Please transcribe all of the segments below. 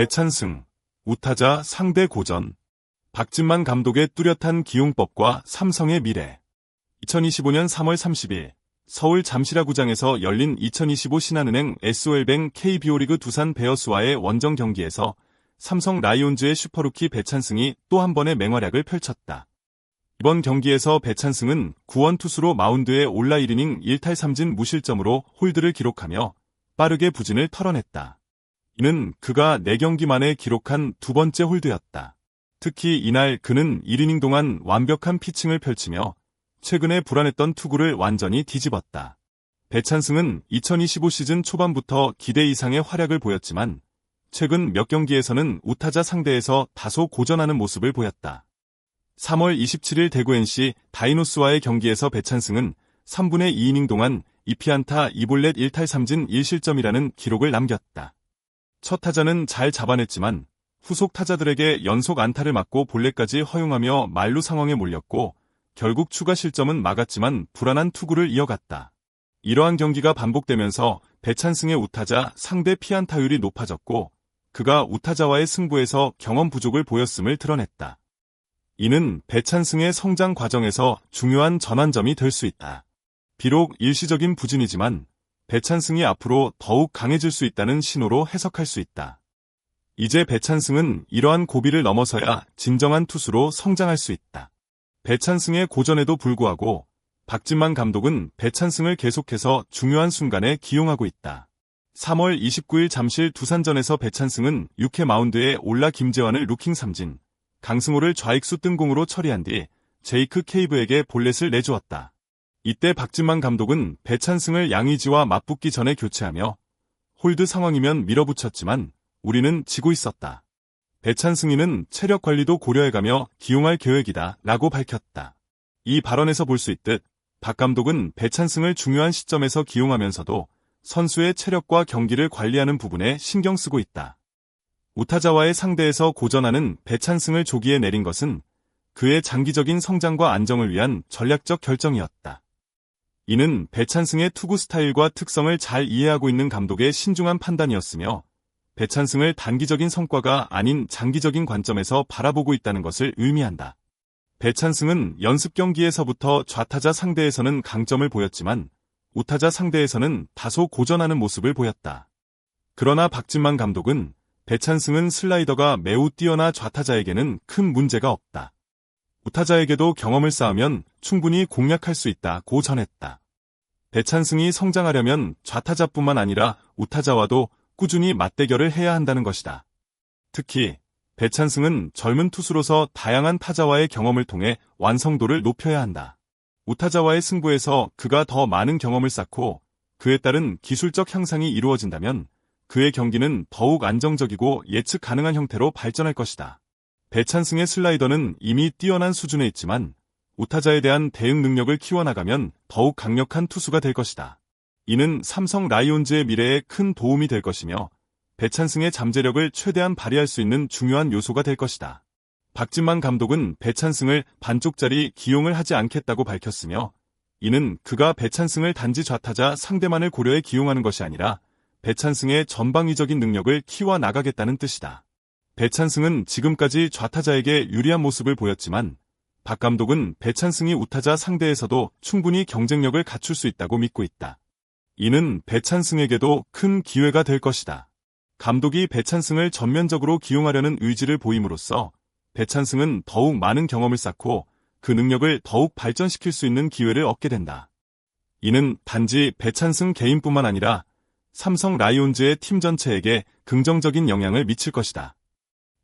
배찬승, 우타자 상대 고전, 박진만 감독의 뚜렷한 기용법과 삼성의 미래. 2025년 3월 30일 서울 잠실야구장에서 열린 2025 신한은행 SOL뱅 KBO 리그 두산 베어스와의 원정 경기에서 삼성 라이온즈의 슈퍼루키 배찬승이 또 한 번의 맹활약을 펼쳤다. 이번 경기에서 배찬승은 구원 투수로 마운드에 올라 1이닝 1탈 3진 무실점으로 홀드를 기록하며 빠르게 부진을 털어냈다. 이는 그가 4경기 만에 기록한 두 번째 홀드였다. 특히 이날 그는 1이닝 동안 완벽한 피칭을 펼치며 최근에 불안했던 투구를 완전히 뒤집었다. 배찬승은 2025 시즌 초반부터 기대 이상의 활약을 보였지만 최근 몇 경기에서는 우타자 상대에서 다소 고전하는 모습을 보였다. 3월 27일 대구 NC 다이노스와의 경기에서 배찬승은 3분의 2이닝 동안 2피안타 2볼넷 1탈 3진 1실점이라는 기록을 남겼다. 첫 타자는 잘 잡아냈지만 후속 타자들에게 연속 안타를 맞고 볼넷까지 허용하며 말루 상황에 몰렸고 결국 추가 실점은 막았지만 불안한 투구를 이어갔다. 이러한 경기가 반복되면서 배찬승의 우타자 상대 피안타율이 높아졌고 그가 우타자와의 승부에서 경험 부족을 보였음을 드러냈다. 이는 배찬승의 성장 과정에서 중요한 전환점이 될 수 있다. 비록 일시적인 부진이지만 배찬승이 앞으로 더욱 강해질 수 있다는 신호로 해석할 수 있다. 이제 배찬승은 이러한 고비를 넘어서야 진정한 투수로 성장할 수 있다. 배찬승의 고전에도 불구하고 박진만 감독은 배찬승을 계속해서 중요한 순간에 기용하고 있다. 3월 29일 잠실 두산전에서 배찬승은 6회 마운드에 올라 김재환을 루킹 삼진, 강승호를 좌익수 뜬공으로 처리한 뒤 제이크 케이브에게 볼넷을 내주었다. 이때 박진만 감독은 배찬승을 양의지와 맞붙기 전에 교체하며 홀드 상황이면 밀어붙였지만 우리는 지고 있었다. 배찬승이는 체력 관리도 고려해가며 기용할 계획이다 라고 밝혔다. 이 발언에서 볼 수 있듯 박 감독은 배찬승을 중요한 시점에서 기용하면서도 선수의 체력과 경기를 관리하는 부분에 신경 쓰고 있다. 우타자와의 상대에서 고전하는 배찬승을 조기에 내린 것은 그의 장기적인 성장과 안정을 위한 전략적 결정이었다. 이는 배찬승의 투구 스타일과 특성을 잘 이해하고 있는 감독의 신중한 판단이었으며 배찬승을 단기적인 성과가 아닌 장기적인 관점에서 바라보고 있다는 것을 의미한다. 배찬승은 연습 경기에서부터 좌타자 상대에서는 강점을 보였지만 우타자 상대에서는 다소 고전하는 모습을 보였다. 그러나 박진만 감독은 배찬승은 슬라이더가 매우 뛰어나 좌타자에게는 큰 문제가 없다. 우타자에게도 경험을 쌓으면 충분히 공략할 수 있다고 전했다. 배찬승이 성장하려면 좌타자뿐만 아니라 우타자와도 꾸준히 맞대결을 해야 한다는 것이다. 특히 배찬승은 젊은 투수로서 다양한 타자와의 경험을 통해 완성도를 높여야 한다. 우타자와의 승부에서 그가 더 많은 경험을 쌓고 그에 따른 기술적 향상이 이루어진다면 그의 경기는 더욱 안정적이고 예측 가능한 형태로 발전할 것이다. 배찬승의 슬라이더는 이미 뛰어난 수준에 있지만 우타자에 대한 대응 능력을 키워나가면 더욱 강력한 투수가 될 것이다. 이는 삼성 라이온즈의 미래에 큰 도움이 될 것이며 배찬승의 잠재력을 최대한 발휘할 수 있는 중요한 요소가 될 것이다. 박진만 감독은 배찬승을 반쪽짜리 기용을 하지 않겠다고 밝혔으며 이는 그가 배찬승을 단지 좌타자 상대만을 고려해 기용하는 것이 아니라 배찬승의 전방위적인 능력을 키워 나가겠다는 뜻이다. 배찬승은 지금까지 좌타자에게 유리한 모습을 보였지만 박 감독은 배찬승이 우타자 상대에서도 충분히 경쟁력을 갖출 수 있다고 믿고 있다. 이는 배찬승에게도 큰 기회가 될 것이다. 감독이 배찬승을 전면적으로 기용하려는 의지를 보임으로써 배찬승은 더욱 많은 경험을 쌓고 그 능력을 더욱 발전시킬 수 있는 기회를 얻게 된다. 이는 단지 배찬승 개인뿐만 아니라 삼성 라이온즈의 팀 전체에게 긍정적인 영향을 미칠 것이다.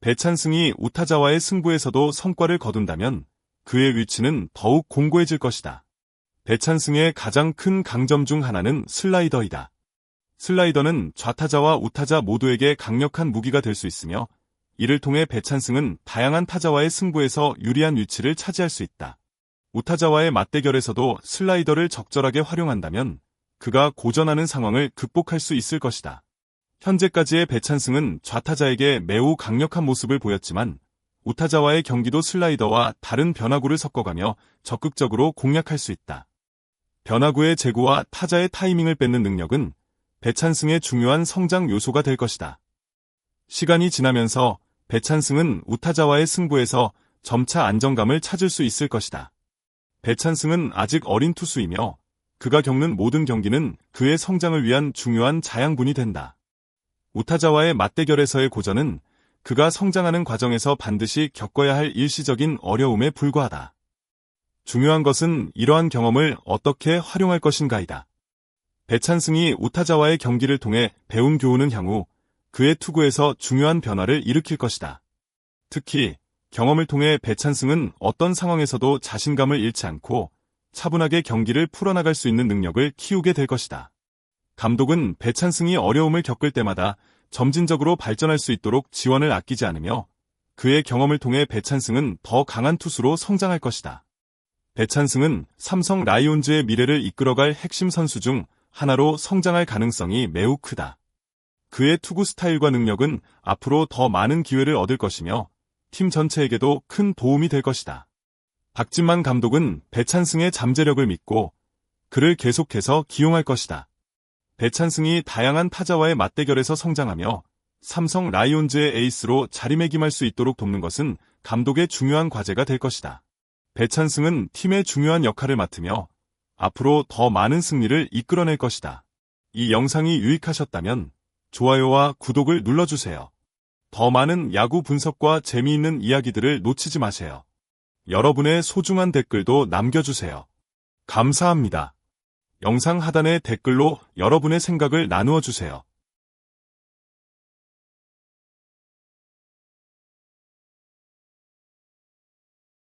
배찬승이 우타자와의 승부에서도 성과를 거둔다면 그의 위치는 더욱 공고해질 것이다. 배찬승의 가장 큰 강점 중 하나는 슬라이더이다. 슬라이더는 좌타자와 우타자 모두에게 강력한 무기가 될 수 있으며 이를 통해 배찬승은 다양한 타자와의 승부에서 유리한 위치를 차지할 수 있다. 우타자와의 맞대결에서도 슬라이더를 적절하게 활용한다면 그가 고전하는 상황을 극복할 수 있을 것이다. 현재까지의 배찬승은 좌타자에게 매우 강력한 모습을 보였지만 우타자와의 경기도 슬라이더와 다른 변화구를 섞어가며 적극적으로 공략할 수 있다. 변화구의 제구와 타자의 타이밍을 뺏는 능력은 배찬승의 중요한 성장 요소가 될 것이다. 시간이 지나면서 배찬승은 우타자와의 승부에서 점차 안정감을 찾을 수 있을 것이다. 배찬승은 아직 어린 투수이며 그가 겪는 모든 경기는 그의 성장을 위한 중요한 자양분이 된다. 우타자와의 맞대결에서의 고전은 그가 성장하는 과정에서 반드시 겪어야 할 일시적인 어려움에 불과하다. 중요한 것은 이러한 경험을 어떻게 활용할 것인가이다. 배찬승이 우타자와의 경기를 통해 배운 교훈은 향후 그의 투구에서 중요한 변화를 일으킬 것이다. 특히 경험을 통해 배찬승은 어떤 상황에서도 자신감을 잃지 않고 차분하게 경기를 풀어나갈 수 있는 능력을 키우게 될 것이다. 감독은 배찬승이 어려움을 겪을 때마다 점진적으로 발전할 수 있도록 지원을 아끼지 않으며 그의 경험을 통해 배찬승은 더 강한 투수로 성장할 것이다. 배찬승은 삼성 라이온즈의 미래를 이끌어갈 핵심 선수 중 하나로 성장할 가능성이 매우 크다. 그의 투구 스타일과 능력은 앞으로 더 많은 기회를 얻을 것이며 팀 전체에게도 큰 도움이 될 것이다. 박진만 감독은 배찬승의 잠재력을 믿고 그를 계속해서 기용할 것이다. 배찬승이 다양한 타자와의 맞대결에서 성장하며 삼성 라이온즈의 에이스로 자리매김할 수 있도록 돕는 것은 감독의 중요한 과제가 될 것이다. 배찬승은 팀의 중요한 역할을 맡으며 앞으로 더 많은 승리를 이끌어낼 것이다. 이 영상이 유익하셨다면 좋아요와 구독을 눌러주세요. 더 많은 야구 분석과 재미있는 이야기들을 놓치지 마세요. 여러분의 소중한 댓글도 남겨주세요. 감사합니다. 영상 하단의 댓글로 여러분의 생각을 나누어 주세요.